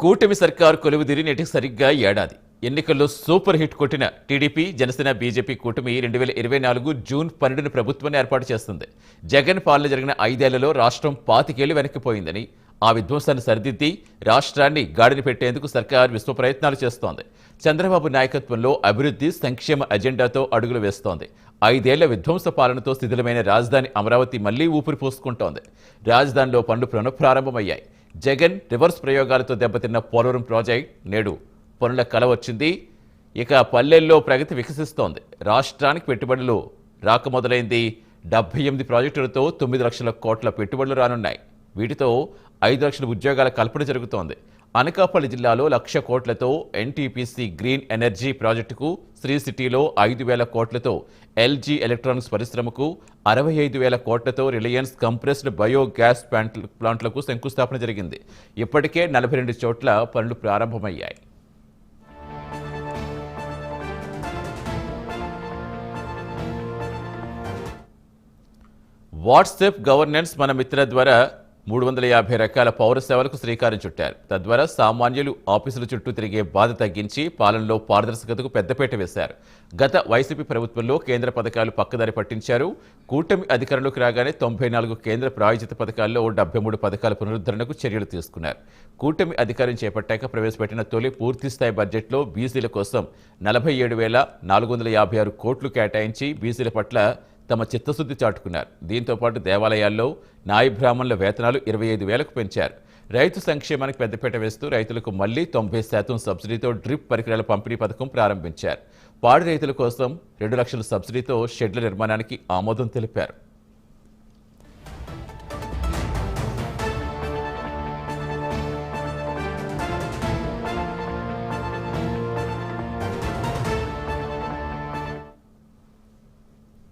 కూటమి సర్కార్ కొలువుదిరి నేటికి సరిగ్గా ఏడాది. ఎన్నికల్లో సూపర్ హిట్ కొట్టిన టీడీపీ జనసేన బీజేపీ కూటమి రెండు వేల ఇరవై నాలుగు జూన్ పన్నెండున ప్రభుత్వాన్ని ఏర్పాటు చేస్తుంది. జగన్ పాలన జరిగిన ఐదేళ్ళలో రాష్ట్రం పాతికేళ్ళు వెనక్కిపోయిందని ఆ విధ్వంసాన్ని సరిదిద్ది రాష్ట్రాన్ని గాడిని పెట్టేందుకు సర్కార్ విశ్వ ప్రయత్నాలు చేస్తోంది. చంద్రబాబు నాయకత్వంలో అభివృద్ధి సంక్షేమ అజెండాతో అడుగులు వేస్తోంది. ఐదేళ్ళ విధ్వంస పాలనతో శిథిలమైన రాజధాని అమరావతి మళ్ళీ ఊపిరి పోసుకుంటోంది. రాజధానిలో పనులు పునఃప్రారంభమయ్యాయి. జగన్ రివర్స్ ప్రయోగాలతో దెబ్బతిన్న పోలవరం ప్రాజెక్ట్ నేడు పనుల కల వచ్చింది. ఇక పల్లెల్లో ప్రగతి వికసిస్తోంది. రాష్ట్రానికి పెట్టుబడులు రాక మొదలైంది. డెబ్బై ఎనిమిది ప్రాజెక్టులతో తొమ్మిది లక్షల కోట్ల పెట్టుబడులు రానున్నాయి. వీటితో ఐదు లక్షల ఉద్యోగాల కల్పన జరుగుతోంది. అనకాపల్లి జిల్లాలో లక్ష కోట్లతో ఎన్టీపీసీ గ్రీన్ ఎనర్జీ ప్రాజెక్టుకు శ్రీ సిటీలో ఐదు వేల కోట్లతో ఎల్జీ ఎలక్ట్రానిక్స్ పరిశ్రమకు అరవై ఐదు వేల కోట్లతో Reliance compressed bio gas plant ప్లాంట్లకు శంకుస్థాపన జరిగింది. ఇప్పటికే నలభై రెండు చోట్ల పనులు ప్రారంభమయ్యాయి. వాట్సాప్ గవర్నెన్స్ మన మిత్ర ద్వారా మూడు వందల యాభై రకాల పౌర సేవలకు శ్రీకారం చుట్టారు. తద్వారా సామాన్యులు ఆఫీసుల చుట్టూ తిరిగే బాధ తగ్గించి పాలనలో పారదర్శకతకు పెద్దపీట వేశారు. గత వైసీపీ ప్రభుత్వంలో కేంద్ర పథకాలు పక్కదారి పట్టించారు. కూటమి అధికారంలోకి రాగానే తొంభై నాలుగు కేంద్ర ప్రాయోజిత పథకాల్లో డెబ్బై మూడు పథకాల పునరుద్ధరణకు చర్యలు తీసుకున్నారు. కూటమి అధికారం చేపట్టాక ప్రవేశపెట్టిన తొలి పూర్తిస్థాయి బడ్జెట్లో బీసీల కోసం నలభై ఏడు వేల నాలుగు వందల యాభై ఆరు కోట్లు కేటాయించి బీసీల పట్ల తమ చిత్తశుద్ధి చాటుకున్నారు. దీంతో పాటు దేవాలయాల్లో నాయ బ్రాహ్మణుల వేతనాలు ఇరవై ఐదు వేలకు పెంచారు. రైతు సంక్షేమానికి పెద్దపీట వేస్తూ రైతులకు మళ్ళీ తొంభై శాతం సబ్సిడీతో డ్రిప్ పరికరాల పంపిణీ పథకం ప్రారంభించారు. పాడి రైతుల కోసం రెండు లక్షల సబ్సిడీతో షెడ్ల నిర్మాణానికి ఆమోదం తెలిపారు.